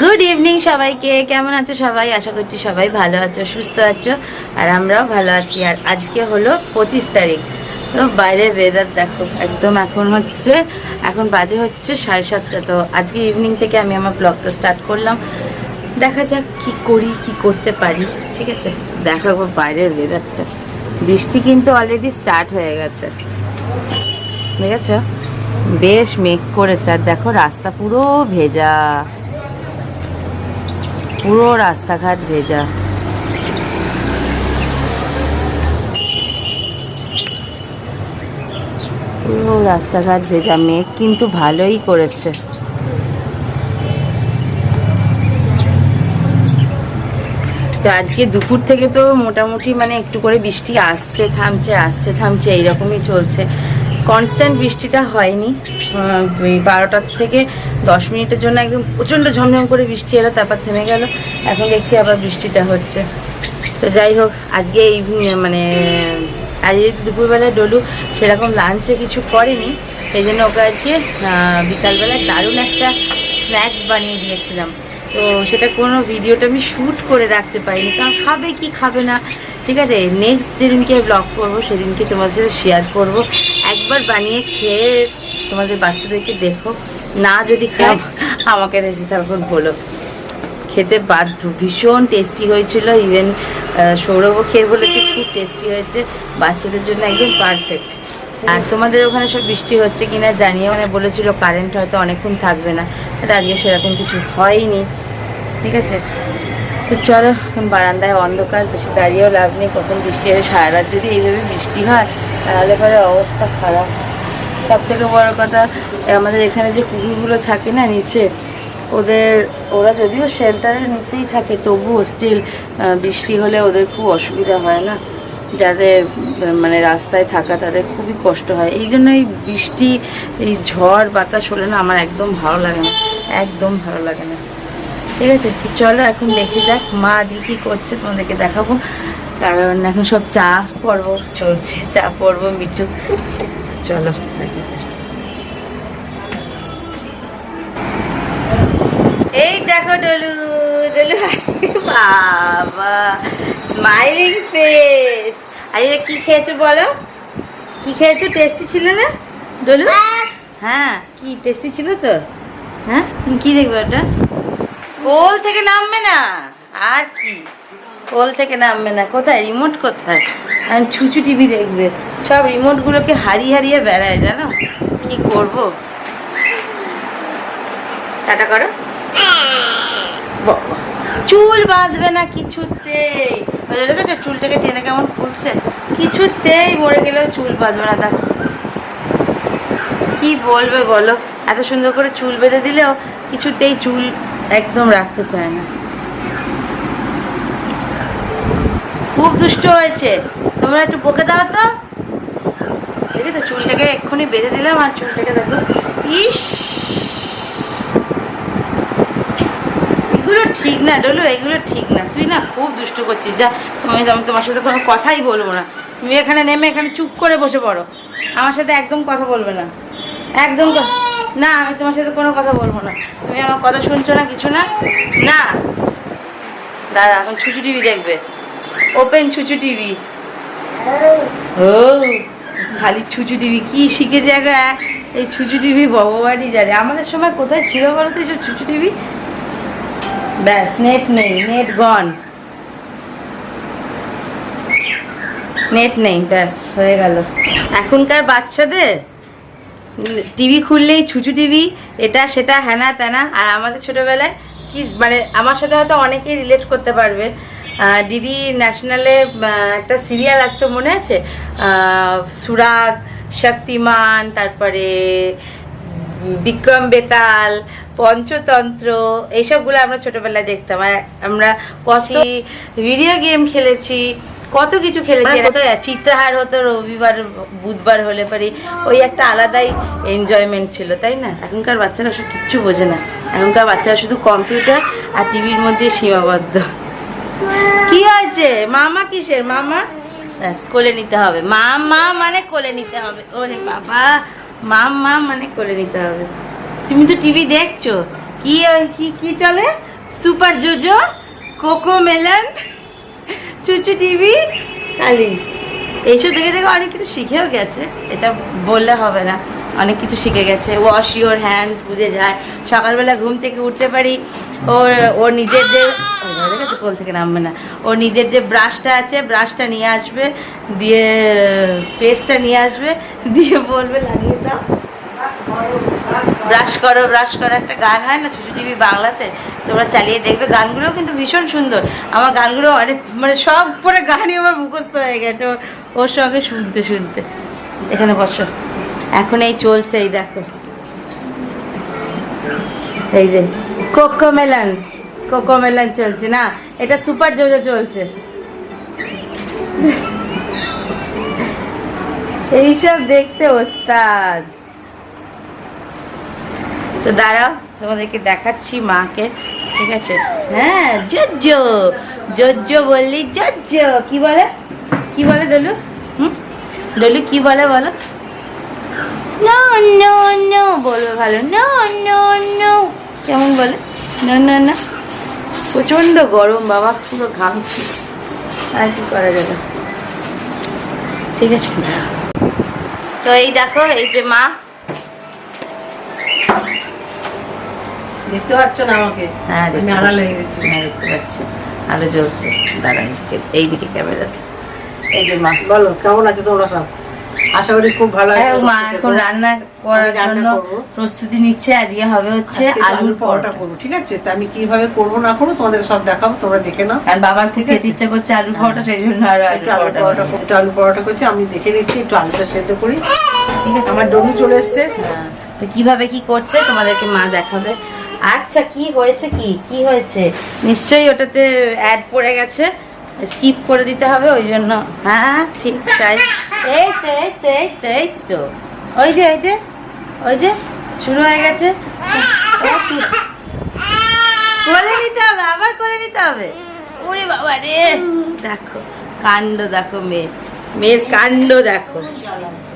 Good evening সবাইকে। কেমন আছো সবাই? আশা করছি সবাই ভালো আছো, সুস্থ আছো, আর আমরাও ভালো আছি। আর আজকে হলো পঁচিশ তারিখ। তো বাইরের ওয়েদার দেখো, একদম এখন হচ্ছে, এখন বাজে হচ্ছে সাড়ে সাতটা। তো আজকে ইভিনিং থেকে আমি আমার ব্লগটা স্টার্ট করলাম। দেখা যাক কি করি, কি করতে পারি, ঠিক আছে? দেখাবো বাইরের ওয়েদারটা বৃষ্টি কিন্তু অলরেডি স্টার্ট হয়ে গেছে। ঠিক আছে বেশ মেঘ করেছে। আর দেখো রাস্তা পুরো ভেজা। পুরো রাস্তাঘাট ভেজা। পুরো রাস্তাঘাট ভেজা, মেঘ কিন্তু ভালোই করেছে। তো আজকে দুপুর থেকে তো মোটামুটি মানে একটু করে বৃষ্টি আসছে, থামছে আসছে, থামছে, এইরকমই চলছে। কনস্ট্যান্ট বৃষ্টিটা হয়নি। বারোটার থেকে দশ মিনিটের জন্য একদম প্রচণ্ড ঝমঝম করে বৃষ্টি এলো, তারপর থেমে গেল। এখন দেখছি আবার বৃষ্টিটা হচ্ছে। তো যাই হোক, আজকে এই মানে আজকে দুপুরবেলায় ডলু সেরকম লাঞ্চে কিছু করেনি। সেই জন্য ওকে আজকে বিকালবেলায় দারুণ একটা স্ন্যাক্স বানিয়ে দিয়েছিলাম। তো সেটা কোনো ভিডিওটা আমি শ্যুট করে রাখতে পারিনি। কারণ খাবে কি খাবে না? ঠিক আছে নেক্সট যেদিনকে ব্লগ করব, সেদিনকে তোমাদের সাথে শেয়ার করব। একবার বানিয়ে খেয়ে তোমাদের বাচ্চাদেরকে দেখো। না যদি খাও আমাকে এসে তখন বলো। খেতে বাধ্য, ভীষণ টেস্টি হয়েছিল। ইভেন সৌরভও খেয়ে বলেছে, খুব টেস্টি হয়েছে। বাচ্চাদের জন্য একদম পারফেক্ট আর তোমাদের ওখানে সব বৃষ্টি হচ্ছে কিনা জানিয়ে মানে বলেছিল কারেন্ট হয়তো অনেকক্ষণ থাকবে না। বাট আজকে সেরকম কিছু হয়নি। ঠিক আছে? তো চলো, এখন বারান্দায় অন্ধকার বেশি দাঁড়িয়েও লাভ নেই। কখন বৃষ্টি এলে সারা রাত যদি এইভাবে বৃষ্টি হয়, তাহলে পরে অবস্থা খারাপ। সব থেকে বড় কথা, আমাদের এখানে যে কুকুরগুলো থাকে না নিচে, ওদের, ওরা যদিও শেল্টারের নিচেই থাকে, তবুও স্টিল বৃষ্টি হলে ওদের খুব অসুবিধা হয় না। যাদের মানে রাস্তায় থাকা তাদের খুবই কষ্ট হয়। এই জন্য এই বৃষ্টি, এই ঝড়, বাতাস হলে না আমার একদম ভালো লাগে না। একদম ভালো লাগে না। ঠিক আছে চলো এখন দেখে যাক মা আজকে কী করছে, তোমাদেরকে দেখাবো। কারণ এখন সব চা পর্ব চলছে, চা পর্ব মিটু ঠিক আছে চলো। এই দেখো ডলু ডলু বাবা স্মাইলিং ফেস আরে কি খেয়েছো বলো? কি খেয়েছো? টেস্টি ছিল না? ডলু? হ্যাঁ। কি টেস্টি ছিল তো? হ্যাঁ? তুমি কি দেখবে ওটা? কোল থেকে নামবে না। আর কি? কোল থেকে নামবে না। কোথায়? রিমোট কোথায়? ছুচু টিভি দেখবে। সব রিমোটগুলোকে হারিয়ে হারিয়ে বেড়ায়, জানো? কি করব? টাটা করো। চুল বাঁধবে না যে দেখেছ? চুলটাকে টেনে কেমন খুলছে? কিছুতেই মরে গেলেও চুল বাঁধবে না। দেখো। কি বলবে বলো? এত সুন্দর করে চুল বেঁধে দিলেও কিছুতেই চুল একদম রাখতে চায় না। খুব দুষ্ট হয়েছে। তোমরা একটু বকে দাও তো। দেখি তো চুলটাকে এক্ষুনি বেঁধে দিলাম আর চুলটাকে দেখো। ইস! এগুলো ঠিক না ডলু, এগুলো ঠিক না। তুই না খুব দুষ্ট করছিস। যা, তুমি আমি তোমার সাথে কোনো কথাই বলব না। তুমি এখানে নেমে এখানে চুপ করে বসে পড়ো। আমার সাথে একদম কথা বলবে না। একদম না, আমি তোমার সাথে কোনো কথা বলব না। তুমি আমার কথা শুনছো না, কিছু না? না। দাঁড়া, এখন ছুচু টিভি দেখবে। Open ChuChu TV. ও। খালি ছুচু টিভি, কি শিখে জায়গা এই ছুচু টিভি ভগবানই জানে। আমাদের সময় কোথায় ছিল বলো তো এইসব ছুচু টিভি? ব্যাস নেট নেই নেট গন নেট নেই, ব্যাস, হয়ে গেল। এখনকার বাচ্চাদের টিভি খুললেই ছুচু টিভি, এটা, সেটা, হ্যানা ত্যানা। আর আমাদের ছোটোবেলায় কি মানে আমার সাথে হয়তো অনেকেই রিলেট করতে পারবে। ডিডি ন্যাশনালে একটা সিরিয়াল আসতো মনে আছে? সুরাগ শক্তিমান তারপরে বিক্রম বেতাল পঞ্চতন্ত্র এইসবগুলো আমরা ছোটবেলায় দেখতাম। আর আমরা কত ভিডিও গেম খেলেছি কত কিছু খেলেছি। কোথায়? চিত্রহার হতো রবিবার বুধবার হলে পারি। ওই একটা আলাদাই এনজয়মেন্ট ছিল তাই না? এখনকার বাচ্চারা সব কিচ্ছু বোঝে না। এখনকার বাচ্চারা শুধু কম্পিউটার আর টিভির মধ্যে সীমাবদ্ধ। কি হয়েছে? মামা কিসের মামা? কোলে নিতে হবে। মা মা মানে কোলে নিতে হবে। ওরে বাবা মা মা মানে কোলে নিতে হবে। তুমি তো টিভি দেখছ। কি কি কি চলে? Super JoJo, CoComelon, ChuChu TV, কালি। এইসব দেখে দেখে অনেক কিছু শিখেও গেছে। এটা বললে হবে না। অনেক কিছু শিখে গেছে। ওয়াশ ইউর হ্যান্ডস বুঝে যায়। সকালবেলা ঘুম থেকে উঠতে পারি। ওর ওর নিজের যে কোল থেকে নামবে না। ওর নিজের যে ব্রাশটা আছে, ব্রাশটা নিয়ে আসবে, দিয়ে, পেস্টটা নিয়ে আসবে, দিয়ে বলবে, লাগিয়ে দাও। ব্রাশ করো ব্রাশ করো। একটা গান হয় না ছুচু টিভি বাংলাতে? তোমরা চালিয়ে দেখবে। গানগুলোও কিন্তু ভীষণ সুন্দর। আমার গানগুলো অনেক মানে সব পরে গানই আমার মুখস্থ হয়ে গেছে। ওর সঙ্গে শুনতে শুনতে। এখানে বসো। এখন এই চলছে, এই দেখো। এই যে, কোকো মেলান কোকো মেলান চলছে, না? এটা সুপার জোজো চলছে। এইসব দেখতে ওস্তাদ। তো দাঁড়াও, তোমাদেরকে দেখাচ্ছি মাকে, ঠিক আছে? হ্যাঁ জজ্জ জজ্জ বললি জজ্জ কি বলে? কি বলে, ডলু? হুম? ডলু, কি বলে বলো? নো নো নো বলবে ভালো। নো নো নো কেমন বলে? না না না প্রচণ্ড গরম বাবা পুরো ঘামছি। আর কি করা যাবে? ঠিক আছে তো এই দেখো এই যে মা। দেখতে পাচ্ছ না আমাকে? হ্যাঁ আমি আড়াল। হয়ে গেছি। হ্যাঁ দেখতে পাচ্ছি। আলো জ্বলছে। দাঁড়ান এইদিকে ক্যামেরা এই যে মা। বলো কেমন আছে তোমরা সব? আশা করি খুব ভালো হ্যাঁ, আছে মা এখন রান্না করার জন্য প্রস্তুতি নিচ্ছে আজকে হবে হচ্ছে আলুর পরোটা করব ঠিক আছে? তা আমি কীভাবে করব না করব তোমাদের সব দেখাবো তোমরা দেখে নাও। আর বাবার খুব ঠিক খেতে আছে। ইচ্ছা করছে আলুর পরোটা সেই জন্য আরও একটু আলুর আলু পরোটা পরোটা করছে। একটু আলু পরোটা করছি আমি দেখে নিচ্ছি একটু আলুটা সেদ্ধ করি। ঠিক আছে। আমার ডলু চলে এসছে। হ্যাঁ, তো কীভাবে কি করছে তোমাদেরকে মা দেখাবে। আচ্ছা কি হয়েছে কি? কি হয়েছে? নিশ্চয়ই ওটাতে অ্যাড পড়ে গেছে। স্কিপ করে দিতে হবে, ওই জন্য। হ্যাঁ ঠিক, তাই। এই তো এই তো এই তো এই তো। ওই যে ওই যে ওই যে, শুরু হয়ে গেছে। করে নিতে হবে, আবার করে নিতে হবে। ওরে বাবা রে, দেখো, কাণ্ড দেখো মেয়ে মেয়ের কাণ্ড দেখো।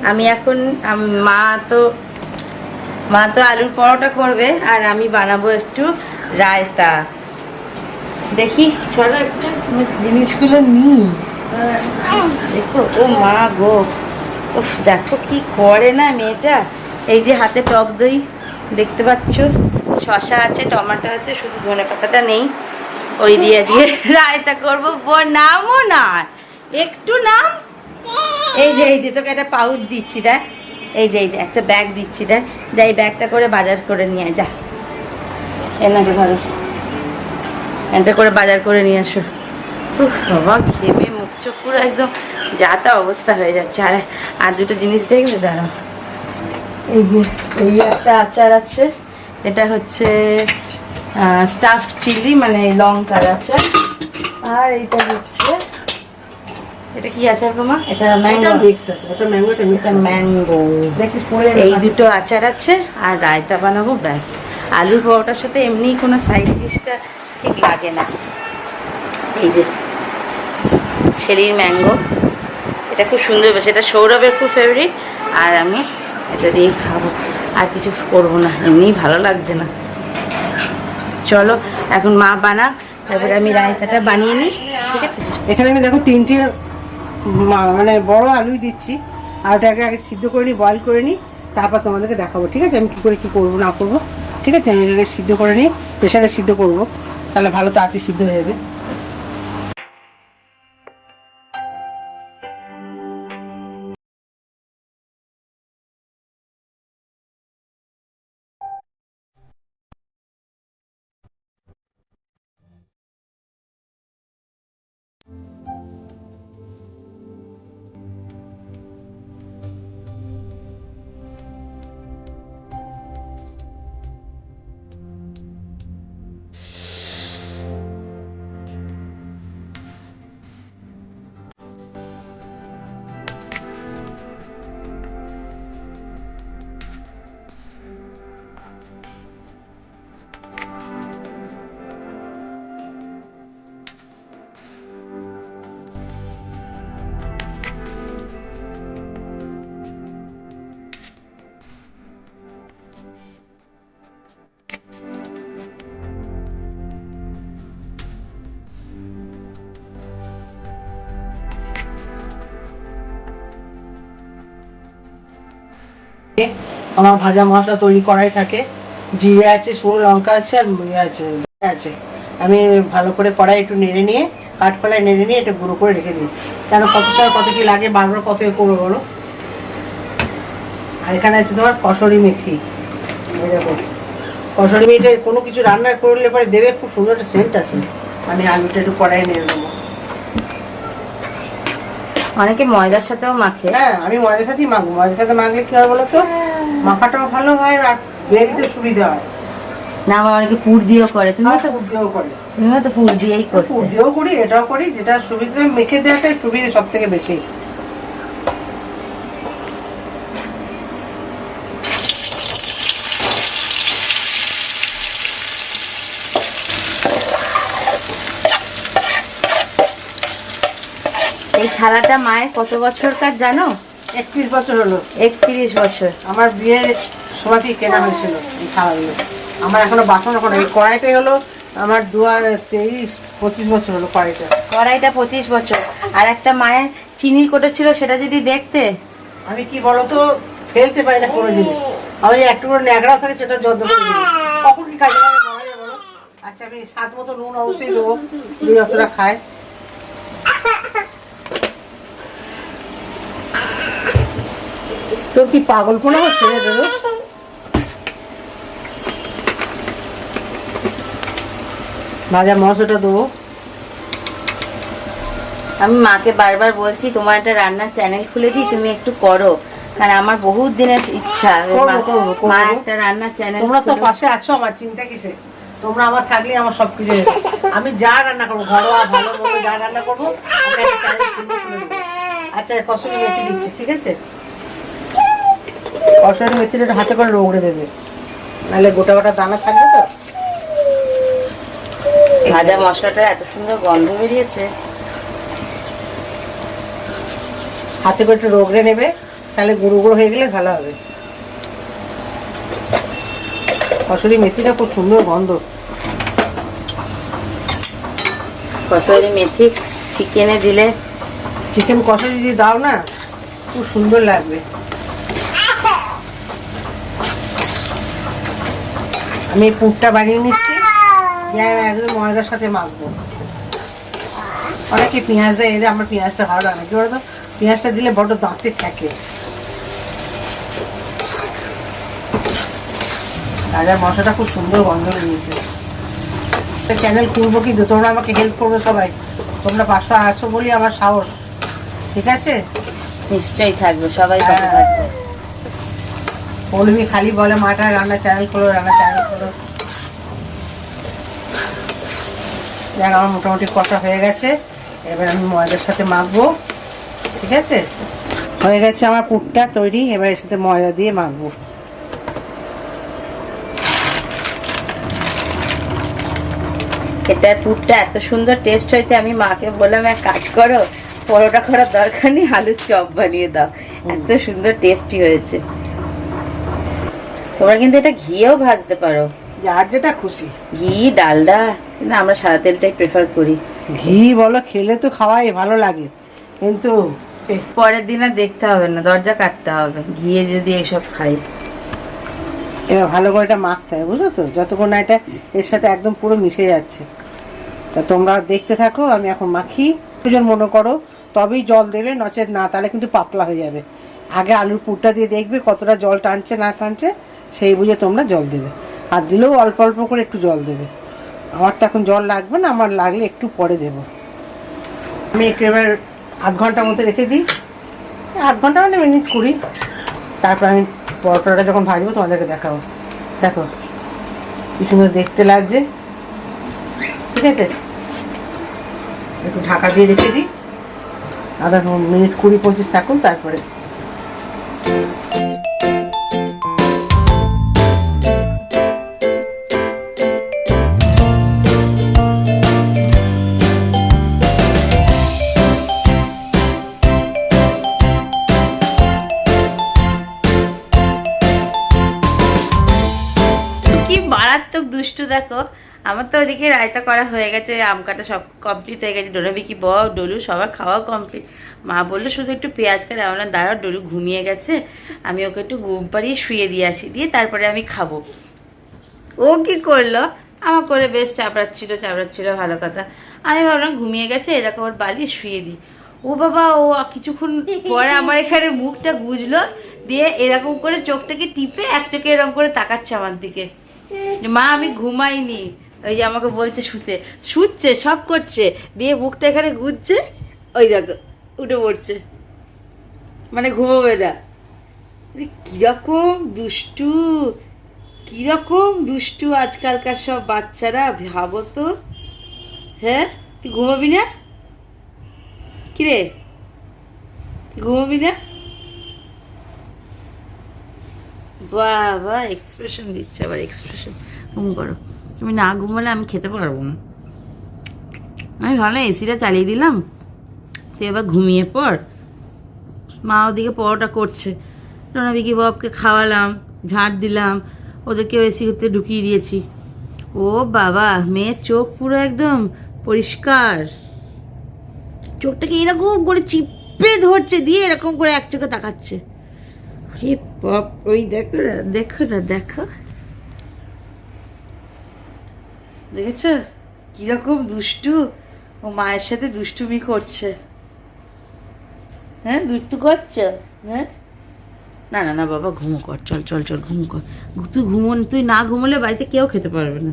আমি এখন মা তো মা তো আলুর পরোটা করবে, আর আমি বানাবো একটু রায়তা। দেখি, চলো একটু জিনিসগুলো নিই। দেখো, ও মা গো। উফ, দেখো কি করে না মেয়েটা। এই যে হাতে টক দই, দেখতে পাচ্ছ? শশা আছে, টমেটো আছে, শুধু ধনে পাতাটা নেই। ওই দিয়ে আজকে রায়তা করব। বোন, নামও না একটু নাম। এই যে এই যে, তোকে একটা পাউচ দিচ্ছি, দেখ। এই যে এই যে, একটা ব্যাগ দিচ্ছি, দেখ। যা এই ব্যাগটা করে বাজার করে নিয়ে যা। এনাকে ধরো এটা করে বাজার করে নিয়ে আসো। উফ, বাবা ঘেমে মুখ চোখ পুরো একদম যা তা অবস্থা হয়ে যাচ্ছে। আর আর দুটো জিনিস দেখবে দাঁড়াও। এই যে এই একটা আচার আছে এটা হচ্ছে স্টাফড চিলি মানে লঙ্কার আচার। আর এইটা হচ্ছে এটা কি আচার এটা এটা ম্যাঙ্গো মিক্স আছে এটা ম্যাঙ্গো এটা মিক্স এটা ম্যাঙ্গো দেখিস পড়ে এই দুটো আচার আছে আর রায়তা বানাবো ব্যাস। আলুর পরোটার সাথে এমনি কোনো সাইড ডিশটা ঠিক লাগে না। এই যে শেরির ম্যাঙ্গো এটা খুব সুন্দর বেশ, এটা সৌরভের খুব ফেভারিট আর আমি এটা দিয়েই খাব। আর কিছু করব না, এমনিই ভালো লাগছে না। চলো, এখন মা বানা তারপরে আমি রায়তাটা বানিয়ে নিই, ঠিক আছে? এখানে আমি দেখো তিনটে মানে বড় আলুই দিচ্ছি আলুটাকে আগে সিদ্ধ করে নিই বয়েল করে নিই, তারপর তোমাদেরকে দেখাবো, ঠিক আছে? আমি কি করে কি করব, না করব, ঠিক আছে? আমি এটাকে সিদ্ধ করে নিই প্রেশারে সিদ্ধ করব। তাহলে ভালো তাড়াতাড়ি সিদ্ধ হয়ে যাবে। আমার ভাজা মশলা তৈরি করাই থাকে। জিরে আছে, শুকনো লঙ্কা আছে, আর আছে আছে। আমি ভালো করে কড়াই একটু নেড়ে নিয়ে কাঠকলায় নেড়ে নিয়ে এটা গুঁড়ো করে রেখে দিই। কেন কতটা, কত কি লাগে, বারবার কত করব বলো? আর এখানে আছে তোমার কসরি মেথি। দেখো, কসরি মেথি কোনো কিছু রান্না করলে পরে দেবে, খুব সুন্দর একটা সেন্ট আছে। আমি আলুটা একটু কড়াই নেড়ে নেব। অনেকে ময়দার সাথেও মাখে। হ্যাঁ আমি ময়দার সাথেই মাখবো। ময়দার সাথে মাখলে কি হয় বলতো? তো মাখাটাও ভালো হয় আর বেরিতে সুবিধা হয়। না আমার অনেকে পুর দিয়েও করে। তুমি হয়তো তো পুর দিয়েও করে। তুমিও তো পুর দিয়েই পুর করতে। দিয়েও করি এটাও করি। যেটা সুবিধা মেখে দেওয়াটাই সুবিধা সব থেকে বেশি। থালাটা মায়ের কত বছর বছরকার জানো? একত্রিশ বছর হলো। একত্রিশ বছর। আমার বিয়ের সময়তেই কেনা হয়েছিল এই আমার এখনও বাসন এখন এই কড়াইটাই হলো আমার দু তেইশ পঁচিশ বছর হলো কড়াইটা। কড়াইটা পঁচিশ বছর। আর একটা মায়ের চিনির কোটা ছিল সেটা যদি দেখতে? আমি কি বলতো ফেলতে পারি না কোনো জিনিস। আমি একটু করে ন্যাকড়া থাকে সেটা যত্ন করে কখন কি কাজে? আচ্ছা আমি স্বাদ মতো নুন অবশ্যই দেবো। যে যতটা খায়। তোর কি পাগলপনা হচ্ছে রে দাদু ভাজা মশলাটা দেবো আমি মাকে বারবার বলছি তোমার একটা রান্নার চ্যানেল খুলে দিই তুমি একটু করো কারণ আমার বহুত দিনের ইচ্ছা করব, মা- করব, করব। একটা রান্নার চ্যানেল তোমরা তো পাশে আছো আমার চিন্তা কিসে তোমরা আমার থাকলে আমার সব কিছু আমি যা রান্না করব ঘরোয়া ভালো মন্দ যা রান্না করব। আচ্ছা মেথি দিচ্ছি ঠিক আছে কসুরি মেথিটা একটু হাতে করে রোগড়ে দেবে। নাহলে গোটা গোটা দানা থাকবে তো। ভাজা মশলাটা এত সুন্দর গন্ধ বেরিয়েছে। হাতে করে একটু রোগড়ে নেবে তাহলে গুঁড়ো গুঁড়ো হয়ে গেলে ভালো হবে। কসুরি মেথিটা খুব সুন্দর গন্ধ। কসুরি মেথি চিকেনে দিলে চিকেন কষা যদি দাও না খুব সুন্দর লাগবে। আমি পুরটা বানিয়ে নিচ্ছি। দিয়ে আমি একদম ময়দার সাথে মাখবো। অনেকে পেঁয়াজ দেয় এদের আমার পেঁয়াজটা ভালো লাগে। কি বলতো? পেঁয়াজটা দিলে বড্ড দাঁতে থাকে। রাজার মশলাটা খুব সুন্দর গন্ধ বেরিয়েছে। চ্যানেল খুলবো কিন্তু তোমরা আমাকে হেল্প করবে সবাই। তোমরা পাশে আছো বলি আমার সাহস। ঠিক আছে? নিশ্চয়ই থাকবে সবাই পাশে হ্যাঁ। থাকবে। পৌলমি খালি বলে মাটা রান্না চ্যানেল খোলো রান্না চ্যানেল খোলো। দেখ আমার মোটামুটি কষা হয়ে গেছে। এবার আমি ময়দার সাথে মাখবো ঠিক আছে? হয়ে গেছে আমার পুরটা তৈরি এবার এর সাথে ময়দা দিয়ে মাখবো। এটার পুরটা এত সুন্দর টেস্ট হয়েছে আমি মাকে বললাম এক কাজ করো পরোটা করার দরকার নেই আলুর চপ বানিয়ে দাও। এত সুন্দর টেস্টি হয়েছে। তোমরা কিন্তু এটা ঘিয়েও ভাজতে পারো। যার যেটা খুশি। ঘি ডালডা কিন্তু আমরা সাদা তেলটাই প্রেফার করি। ঘি বলো খেলে তো খাওয়াই ভালো লাগে। কিন্তু পরের দিন আর দেখতে হবে না দরজা কাটতে হবে। ঘিয়ে যদি এইসব খাই। এবার ভালো করে এটা মাখতে হবে বুঝলো তো? যতক্ষণ না এটা এর সাথে একদম পুরো মিশে যাচ্ছে। তা তোমরা দেখতে থাকো আমি এখন মাখি। দুজন মনে করো তবেই জল দেবে নচেত না তাহলে কিন্তু পাতলা হয়ে যাবে। আগে আলুর পুরটা দিয়ে দেখবে কতটা জল টানছে না টানছে। সেই বুঝে তোমরা জল দেবে। আর দিলেও অল্প অল্প করে একটু জল দেবে। আমার তো এখন জল লাগবে না, আমার লাগলে একটু পরে দেবো। আমি একটু এবার আধ ঘণ্টার মতো রেখে দিই। আধ ঘণ্টা মানে মিনিট কুড়ি। তারপর আমি পরোটাটা যখন ভাজবো, তোমাদেরকে দেখাবো। দেখো, কি সুন্দর দেখতে লাগছে। ঠিক আছে? একটু ঢাকা দিয়ে রেখে দিই। আধা মিনিট কুড়ি, পঁচিশ থাকুন তারপরে দেখো, আমার তো ওদিকে রায়তা করা হয়ে গেছে, আম কাটা সব কমপ্লিট হয়ে গেছে ডোনা বিকি ব ডলু সবার খাওয়া কমপ্লিট মা বলল, শুধু একটু পেঁয়াজ কাটা, আমরা দাঁড়াও, ডলু ঘুমিয়ে গেছে, আমি ওকে একটু ঘুম পাড়িয়ে শুয়ে দিয়ে আসি, দিয়ে তারপরে আমি খাব। ও কি করল? আমার করে বেশ চাপড়াচ্ছিল চাপড়াচ্ছিল, ভালো কথা। আমি ভাবলাম, ঘুমিয়ে গেছে এরকম ওর বালি, শুয়ে দিই ও বাবা, ও কিছুক্ষণ পরে আমার এখানে মুখটা গুজলো, দিয়ে এরকম করে চোখটাকে টিপে এক চোখে এরকম করে তাকাচ্ছে আমার দিকে। মা, আমি ঘুমাইনি। ওই যে আমাকে বলছে শুতে। শুচ্ছে, সব করছে। দিয়ে বুকটা এখানে গুজছে ওই দেখো, উঠে পড়ছে। মানে ঘুমোবে না। কীরকম দুষ্টু কীরকম দুষ্টু আজকালকার সব বাচ্চারা, ভাবো তো। হ্যাঁ? তুই ঘুমাবি না? কিরে? ঘুমাবি না? বাবা এক্সপ্রেশন দিচ্ছে আবার এক্সপ্রেশন ঘুম করো। তুমি না ঘুমালে আমি খেতে পারব না। আমি ভাবলাম এসিটা চালিয়ে দিলাম তুই এবার ঘুমিয়ে পড়। মা ওদিকে পরোটা করছে। রোনা বিকি ববকে খাওয়ালাম, ঝাঁট দিলাম ওদেরকে এসিতে ঢুকিয়ে দিয়েছি। ও বাবা, মেয়ের চোখ পুরো একদম পরিষ্কার। চোখটাকে এরকম করে চিপে ধরছে, দিয়ে এরকম করে এক চোখে তাকাচ্ছে। হে বাপ ওই দেখো দেখো না, দেখো। দেখেছ? কীরকম দুষ্টু? ও মায়ের সাথে দুষ্টুমি করছে। হ্যাঁ দুষ্টু করছ? হ্যাঁ? না না না, বাবা, ঘুমো কর, চল চল চল, ঘুম কর। তুই ঘুমো, তুই না ঘুমোলে বাড়িতে কেউ খেতে পারবে না।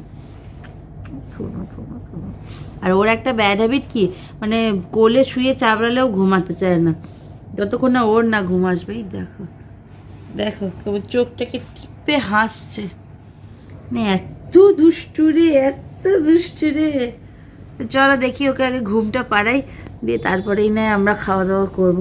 আর ওর একটা ব্যাড হ্যাবিট কি? মানে কোলে শুয়ে চাবড়ালেও ঘুমাতে চায় না। যতক্ষণ না ওর না ঘুম আসবে দেখো। দেখো কেবল চোখটাকে টিপে হাসছে। না এত দুষ্টু রে, এত দুষ্টু রে। চলো দেখি ওকে আগে ঘুমটা পাড়াই, দিয়ে তারপরেই না আমরা খাওয়া দাওয়া করব।